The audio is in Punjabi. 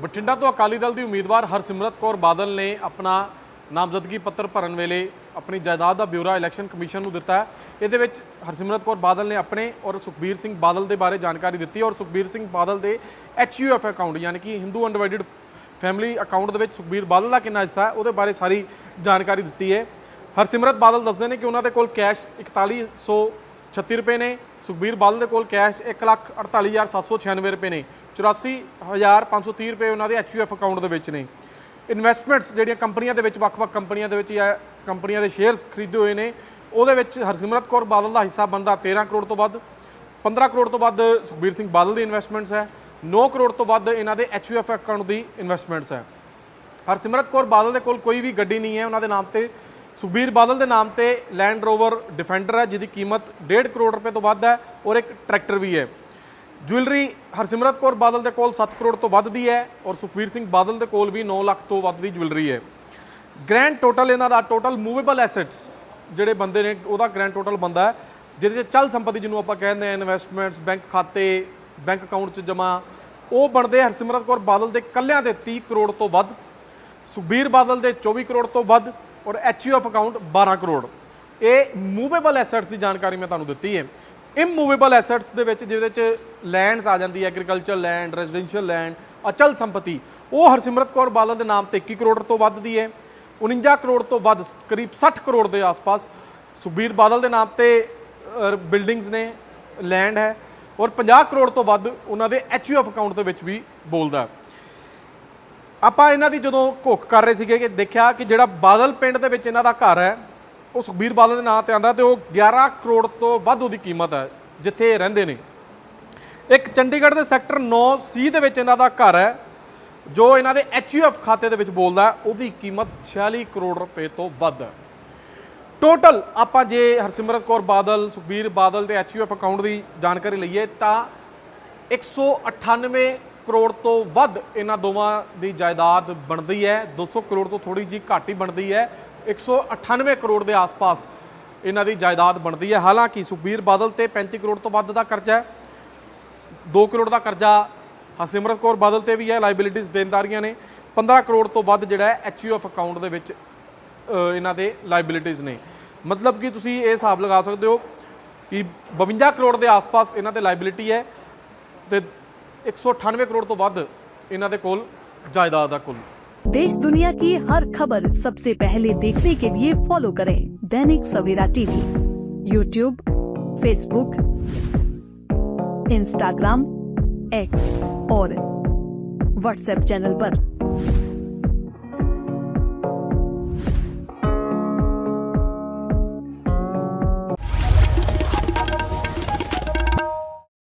ਬਠਿੰਡਾ ਤੋਂ ਅਕਾਲੀ ਦਲ ਦੀ ਉਮੀਦਵਾਰ ਹਰਸਿਮਰਤ ਕੌਰ ਬਾਦਲ ਨੇ ਆਪਣਾ ਨਾਮਜ਼ਦਗੀ ਪੱਤਰ ਭਰਨ ਵੇਲੇ ਆਪਣੀ ਜਾਇਦਾਦ ਦਾ ਬਿਊਰਾ ਇਲੈਕਸ਼ਨ ਕਮਿਸ਼ਨ ਨੂੰ ਦਿੱਤਾ ਹੈ। ਇਹਦੇ ਵਿੱਚ ਹਰਸਿਮਰਤ ਕੌਰ ਬਾਦਲ ਨੇ ਆਪਣੇ ਔਰ ਸੁਖਬੀਰ ਸਿੰਘ ਬਾਦਲ ਦੇ ਬਾਰੇ ਜਾਣਕਾਰੀ ਦਿੱਤੀ ਔਰ ਸੁਖਬੀਰ ਸਿੰਘ ਬਾਦਲ ਦੇ ਐਚਯੂਐਫ ਅਕਾਊਂਟ ਯਾਨੀ ਕਿ ਹਿੰਦੂ ਅਨਡਿਵਾਈਡਡ ਫੈਮਿਲੀ ਅਕਾਊਂਟ ਦੇ ਵਿੱਚ ਸੁਖਬੀਰ ਬਾਦਲ ਦਾ ਕਿੰਨਾ ਹਿੱਸਾ ਹੈ, ਉਹਦੇ ਬਾਰੇ ਸਾਰੀ ਜਾਣਕਾਰੀ ਦਿੱਤੀ ਹੈ। ਹਰਸਿਮਰਤ ਬਾਦਲ ਦੱਸਦੇ ਨੇ ਕਿ ਉਹਨਾਂ ਦੇ ਕੋਲ ਕੈਸ਼ 4136 ਰੁਪਏ ਨੇ। ਸੁਖਬੀਰ ਬਾਦਲ ਦੇ ਕੋਲ ਕੈਸ਼ 148796 ਰੁਪਏ ਨੇ। 84530 ਰੁਪਏ ਉਹਨਾਂ ਦੇ ਐਚਯੂਐਫ ਅਕਾਊਂਟ ਦੇ ਵਿੱਚ ਨੇ। ਇਨਵੈਸਟਮੈਂਟਸ ਜਿਹੜੀਆਂ ਕੰਪਨੀਆਂ ਦੇ ਵਿੱਚ, ਵੱਖ-ਵੱਖ ਕੰਪਨੀਆਂ ਦੇ ਵਿੱਚ ਜਾਂ ਕੰਪਨੀਆਂ ਦੇ ਸ਼ੇਅਰਸ ਖਰੀਦੇ ਹੋਏ ਨੇ, ਉਹਦੇ ਵਿੱਚ ਹਰਸਿਮਰਤ ਕੌਰ ਬਾਦਲ ਦਾ ਹਿੱਸਾ ਬੰਦਾ 13 ਕਰੋੜ ਤੋਂ ਵੱਧ 15 ਕਰੋੜ ਤੋਂ ਵੱਧ ਸੁਖਬੀਰ ਸਿੰਘ ਬਾਦਲ ਦੀ ਇਨਵੈਸਟਮੈਂਟਸ ਹੈ 9 ਕਰੋੜ ਤੋਂ ਵੱਧ ਇਹਨਾਂ ਦੇ ਐਚਯੂਐਫ ਅਕਾਊਂਟ ਦੀ ਇਨਵੈਸਟਮੈਂਟਸ ਹੈ। ਹਰਸਿਮਰਤ ਕੌਰ ਬਾਦਲ ਦੇ ਕੋਲ ਕੋਈ ਵੀ ਗੱਡੀ ਨਹੀਂ ਹੈ, ਉਹਨਾਂ ਦੇ ਨਾਮ ਤੇ ਸੁਖਬੀਰ ਬਾਦਲ ਦੇ ਨਾਮ ਤੇ ਲੈਂਡ ਰੋਵਰ ਡਿਫੈਂਡਰ ਹੈ, ਜਿਹਦੀ ਕੀਮਤ 1.5 ਕਰੋੜ ਰੁਪਏ ਤੋਂ ਵੱਧ ਹੈ ਔਰ ਇੱਕ ਟਰੈਕਟਰ ਵੀ ਹੈ। ਜੁਐਲਰੀ ਹਰਸਿਮਰਤ ਕੌਰ ਬਾਦਲ ਦੇ ਕੋਲ 7 ਕਰੋੜ ਤੋਂ ਵੱਧ ਦੀ ਹੈ ਔਰ ਸੁਖਬੀਰ ਸਿੰਘ ਬਾਦਲ ਦੇ ਕੋਲ ਵੀ 9 ਲੱਖ ਤੋਂ ਵੱਧ ਦੀ ਜੁਐਲਰੀ ਹੈ। ਗ੍ਰੈਂਡ ਟੋਟਲ ਇਹਨਾਂ ਦਾ ਟੋਟਲ ਮੂਵੇਬਲ ਐਸੈਟਸ ਜਿਹੜੇ ਬੰਦੇ ਨੇ, ਉਹਦਾ ਗ੍ਰੈਂਡ ਟੋਟਲ ਬੰਦਾ ਹੈ, ਜਿਹਦੇ 'ਚ ਚੱਲ ਸੰਪਤੀ ਜਿਹਨੂੰ ਆਪਾਂ ਕਹਿੰਦੇ ਆ ਇਨਵੈਸਟਮੈਂਟਸ ਬੈਂਕ ਖਾਤੇ ਬੈਂਕ ਅਕਾਊਂਟ 'ਚ ਜਮ੍ਹਾਂ, ਉਹ ਬਣਦੇ ਹਰਸਿਮਰਤ ਕੌਰ ਬਾਦਲ ਦੇ ਕੱਲਿਆਂ ਦੇ 30 ਕਰੋੜ ਤੋਂ ਵੱਧ ਸੁਖਬੀਰ ਬਾਦਲ ਦੇ 24 ਕਰੋੜ ਤੋਂ ਵੱਧ ਔਰ ਐਚਯੂਐਫ ਅਕਾਊਂਟ 12 ਕਰੋੜ। ਇਹ ਮੂਵੇਬਲ ਐਸੈਟਸ ਦੀ ਜਾਣਕਾਰੀ ਮੈਂ ਤੁਹਾਨੂੰ ਦਿੱਤੀ ਹੈ। ਇਮੂਵੇਬਲ ਐਸੈਟਸ ਦੇ ਵਿੱਚ ਜਿਹਦੇ ਚ ਲੈਂਡਸ ਆ ਜਾਂਦੀ ਹੈ ਐਗਰੀਕਲਚਰ ਲੈਂਡ ਰੈਜ਼ੀਡੈਂਸ਼ੀਅਲ ਲੈਂਡ ਅਚਲ ਸੰਪਤੀ, ਉਹ ਹਰਸਿਮਰਤ ਕੌਰ ਬਾਦਲ ਦੇ ਨਾਮ ਤੇ 21 ਕਰੋੜ ਤੋਂ ਵੱਧ ਦੀ ਹੈ। 49 ਕਰੋੜ ਤੋਂ ਵੱਧ, ਕਰੀਬ 60 ਕਰੋੜ ਦੇ ਆਸ-ਪਾਸ ਸੁਖਬੀਰ ਬਾਦਲ ਦੇ ਨਾਮ ਤੇ ਬਿਲਡਿੰਗਸ ਨੇ ਲੈਂਡ ਹੈ। ਔਰ 50 ਕਰੋੜ ਤੋਂ ਵੱਧ ਉਹਨਾਂ ਦੇ ਐਚਯੂਐਫ ਅਕਾਊਂਟ ਦੇ ਵਿੱਚ ਵੀ ਬੋਲਦਾ ਆਪਾਂ ਇਹਨਾਂ ਦੀ ਜਦੋਂ ਘੁੱਕ ਕਰ ਰਹੇ ਸੀਗੇ ਕਿ ਦੇਖਿਆ ਕਿ ਜਿਹੜਾ ਬਾਦਲ ਪਿੰਡ ਦੇ ਵਿੱਚ ਇਹਨਾਂ ਦਾ ਘਰ ਹੈ, ਉਹ ਸੁਖਬੀਰ ਬਾਦਲ ਦੇ ਨਾਂ ਤੇ ਆਂਦਾ ਤੇ ਉਹ 11 ਕਰੋੜ ਤੋਂ ਵੱਧ ਉਹਦੀ ਕੀਮਤ ਹੈ, ਜਿੱਥੇ ਇਹ ਰਹਿੰਦੇ ਨੇ। ਇੱਕ ਚੰਡੀਗੜ੍ਹ ਦੇ ਸੈਕਟਰ 9 ਸੀ ਦੇ ਵਿੱਚ ਇਹਨਾਂ ਦਾ ਘਰ ਹੈ, ਜੋ ਇਹਨਾਂ ਦੇ ਐਚਯੂਐਫ ਖਾਤੇ ਦੇ ਵਿੱਚ ਬੋਲਦਾ ਉਹਦੀ ਕੀਮਤ 46 ਕਰੋੜ ਰੁਪਏ ਤੋਂ ਵੱਧ ਹੈ। ਟੋਟਲ ਆਪਾਂ ਜੇ ਹਰਸਿਮਰਤ ਕੌਰ ਬਾਦਲ, ਸੁਖਬੀਰ ਬਾਦਲ ਦੇ ਐਚਯੂਐਫ ਅਕਾਊਂਟ ਦੀ ਜਾਣਕਾਰੀ ਲਈਏ ਤਾਂ 198 ਕਰੋੜ ਤੋਂ ਵੱਧ ਇਹਨਾਂ ਦੋਵਾਂ ਦੀ ਜਾਇਦਾਦ ਬਣਦੀ ਹੈ। 200 ਕਰੋੜ ਤੋਂ ਥੋੜੀ ਜੀ ਘੱਟ ਹੀ ਬਣਦੀ ਹੈ। 198 ਕਰੋੜ ਦੇ ਆਸ-ਪਾਸ ਇਹਨਾਂ ਦੀ ਜਾਇਦਾਦ ਬਣਦੀ ਹੈ। ਹਾਲਾਂਕਿ ਸੁਖਬੀਰ ਬਾਦਲ ਤੇ 35 ਕਰੋੜ ਤੋਂ ਵੱਧ ਦਾ ਕਰਜ਼ਾ ਹੈ। 2 ਕਰੋੜ ਦਾ ਕਰਜ਼ਾ ਹਰਸਿਮਰਤ ਕੌਰ ਬਾਦਲ ਤੇ ਵੀ ਹੈ। ਲਾਇਬਿਲਿਟੀਜ਼ ਦੇਣਦਾਰੀਆਂ ਨੇ। 15 ਕਰੋੜ ਤੋਂ ਵੱਧ ਜਿਹੜਾ ਹੈ ਐਚਯੂਐਫ ਅਕਾਊਂਟ ਦੇ ਵਿੱਚ ਇਹਨਾਂ ਦੇ ਲਾਇਬਿਲਿਟੀਜ਼ ਨੇ। ਮਤਲਬ ਕਿ ਤੁਸੀਂ ਇਹ ਹਿਸਾਬ ਲਗਾ ਸਕਦੇ ਹੋ ਕਿ 52 ਕਰੋੜ ਦੇ ਆਸ-ਪਾਸ ਇਹਨਾਂ ਤੇ ਲਾਇਬਿਲਿਟੀ ਹੈ ਤੇ 198 ਕਰੋੜ ਤੋਂ ਵੱਧ ਇਹਨਾਂ ਦੇ ਕੋਲ ਜਾਇਦਾਦ ਦਾ ਕੁੱਲ देश दुनिया की हर खबर सबसे पहले देखने के लिए फॉलो करें Dainik Savera TV YouTube Facebook Instagram X और व्हाट्सएप चैनल पर।